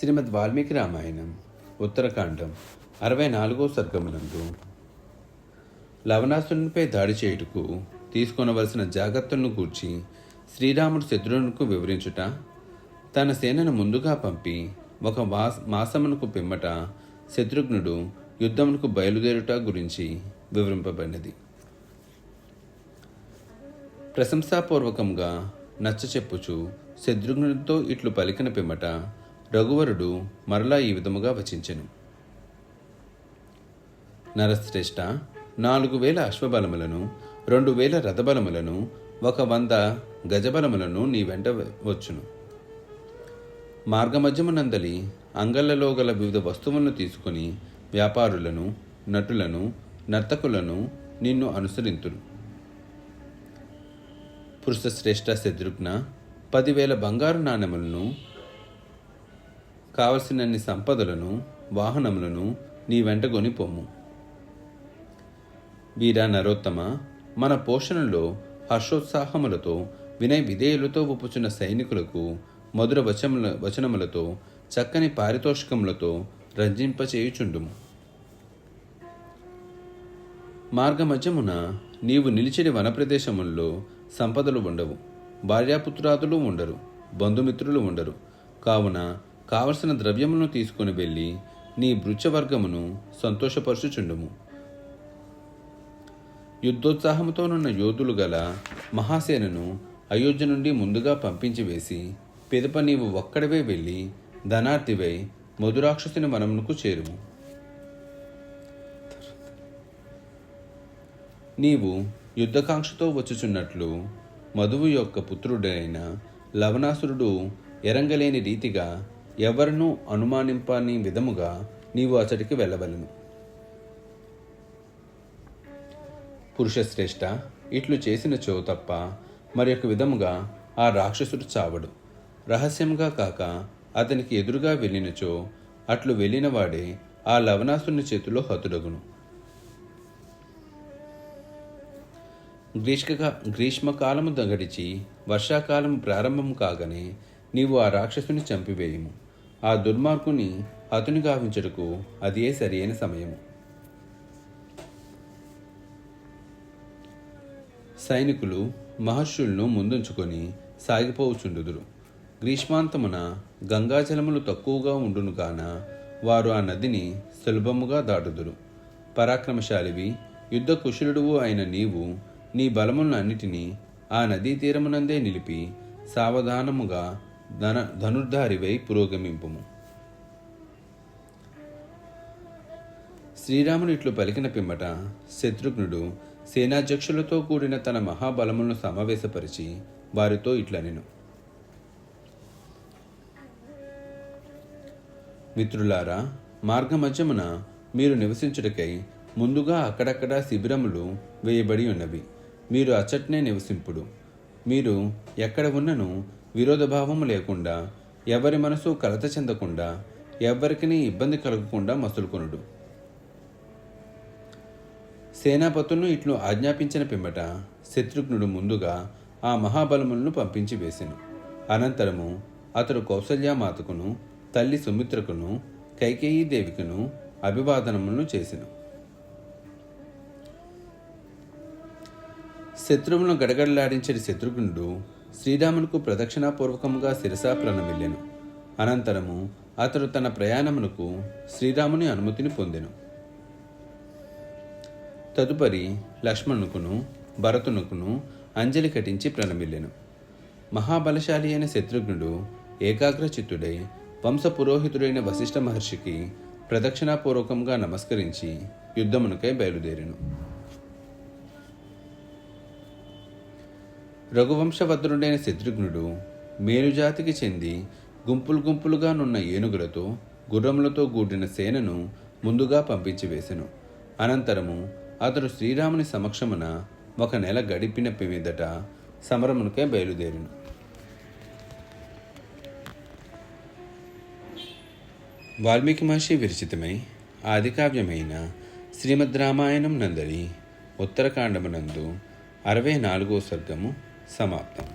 శ్రీమద్ వాల్మీకి రామాయణం ఉత్తరకాండం అరవై నాలుగో సర్గమునందు. లవణాసునిపై దాడి చేయుటకు తీసుకొనవలసిన జాగ్రత్తలను గూర్చి శ్రీరాముడు శత్రువునకు వివరించుట తన సేనను ముందుగా పంపి ఒక మాస మాసమునకు పిమ్మట శత్రుఘ్నుడు యుద్ధమునకు బయలుదేరుట గురించి వివరింపబడినది. ప్రశంసాపూర్వకంగా నచ్చచెప్పుచు శత్రుఘ్నుడితో ఇట్లు పలికిన పిమ్మట రఘువరుడు మరలా ఈ విధముగా వచించెను. నరశ్రేష్ఠ నాలుగు వేల అశ్వబలములను రెండు వేల రథబలములను ఒక వంద గజబలములను నీ వెంట వచ్చును. మార్గమధ్యమునందలి అంగళ్ళలో గల వివిధ వస్తువులను తీసుకుని వ్యాపారులను నటులను నర్తకులను నిన్ను అనుసరింతును. పురుషశ్రేష్ఠ శత్రుఘ్న పదివేల బంగారు నాణెములను కావలసినన్ని సంపదలను వాహనములను నీ వెంటగొని పొమ్ము. వీరా నరోత్తమ మన పోషణలో హర్షోత్సాహములతో వినయ విధేయులతో ఒప్పుచున్న సైనికులకు మధుర వచముల వచనములతో చక్కని పారితోషికములతో రంజింపచేయుచుండుము. మార్గమధ్యమున నీవు నిలిచిడి వనప్రదేశముల్లో సంపదలు ఉండవు. భార్యాపుత్రాదులు ఉండరు. బంధుమిత్రులు ఉండరు. కావున కావలసిన ద్రవ్యమును తీసుకుని వెళ్ళి నీ భృత్యవర్గమును సంతోషపరచుచుండుము. యుద్ధోత్సాహముతోనున్న యోధులు గల మహాసేనను అయోధ్య నుండి ముందుగా పంపించి వేసి పిదప నీవు ఒక్కడవే వెళ్ళి ధనార్థివై మధురాక్షసుని వనమునకు చేరుము. నీవు యుద్ధకాంక్షతో వచ్చుచున్నట్లు మధువు యొక్క పుత్రుడైన లవణాసురుడు ఎరంగలేని రీతిగా ఎవరినూ అనుమానింపని విధముగా నీవు అతడికి వెళ్ళవలను. పురుషశ్రేష్ట ఇట్లు చేసిన చో తప్ప మరి ఒక విధముగా ఆ రాక్షసుడు చావడు. రహస్యంగా కాక అతనికి ఎదురుగా వెళ్ళినచో అట్లు వెళ్ళినవాడే ఆ లవణాసుని చేతిలో హతుడగును. గ్రీష్క గ్రీష్మకాలము గడిచి వర్షాకాలం ప్రారంభం కాగానే నీవు ఆ రాక్షసుని చంపివేయము. ఆ దుర్మార్గుని హతుని గావించుటకు అదే సరియైన సమయము. సైనికులు మహర్షులను ముందుంచుకొని సాగిపోవచుండుదురు. గ్రీష్మాంతమున గంగాజలములు తక్కువగా ఉండును కాన వారు ఆ నదిని సులభముగా దాటుదురు. పరాక్రమశాలివి యుద్ధ కుశలుడువు అయిన నీవు నీ బలములన్నిటినీ ఆ నదీ తీరమునందే నిలిపి సావధానముగా ధన ధనుర్ధారివై పురోగమింపుము. శ్రీరాముడు ఇట్లు పలికిన పిమ్మట శత్రుఘ్నుడు సేనాధ్యక్షులతో కూడిన తన మహాబలములను సమావేశపరిచి వారితో ఇట్లనెను. మిత్రులారా మార్గమధ్యమున మీరు నివసించుటకై ముందుగా అక్కడక్కడ శిబిరములు వేయబడి ఉన్నవి. మీరు అచ్చట్నే నివసింపుడు. మీరు ఎక్కడ ఉన్నను విరోధభావం లేకుండా ఎవరి మనసు కలత చెందకుండా ఎవ్వరికి ఇబ్బంది కలగకుండా మసులుకొనుడు. సేనాపతులను ఇట్లు ఆజ్ఞాపించిన పిమ్మట శత్రుఘ్నుడు ముందుగా ఆ మహాబలములను పంపించి వేసెను. అనంతరము అతడు కౌసల్యామాతకును తల్లి సుమిత్రకును కైకేయీదేవికును అభివాదనములను చేసెను. శత్రువులను గడగడలాడించిన శత్రుఘ్నుడు శ్రీరామునకు ప్రదక్షిణాపూర్వకముగా శిరసా ప్రణమిల్లెను. అనంతరము అతడు తన ప్రయాణమునకు శ్రీరాముని అనుమతిని పొందెను. తదుపరి లక్ష్మణుకును భరతునుకును అంజలి కటించి ప్రణమిల్లెను. మహాబలశాలి అయిన శత్రుఘ్నుడు ఏకాగ్రచిత్తుడై వంశ పురోహితుడైన వశిష్ఠ మహర్షికి ప్రదక్షిణాపూర్వకంగా నమస్కరించి యుద్ధమునకై బయలుదేరెను. రఘువంశభద్రుడైన శత్రుఘ్నుడు మేలుజాతికి చెంది గుంపులు గుంపులుగా నున్న ఏనుగులతో గుర్రములతో కూడిన సేనను ముందుగా పంపించి వేసెను అనంతరము అతడు శ్రీరాముని సమక్షమున ఒక నెల గడిపిన పిమిదట సమరమునకే బయలుదేరిను. వాల్మీకి మహర్షి విరచితమై ఆదికావ్యమైన శ్రీమద్ రామాయణం నందరి ఉత్తరకాండమునందు అరవై నాలుగో సర్గము സമാപ്തം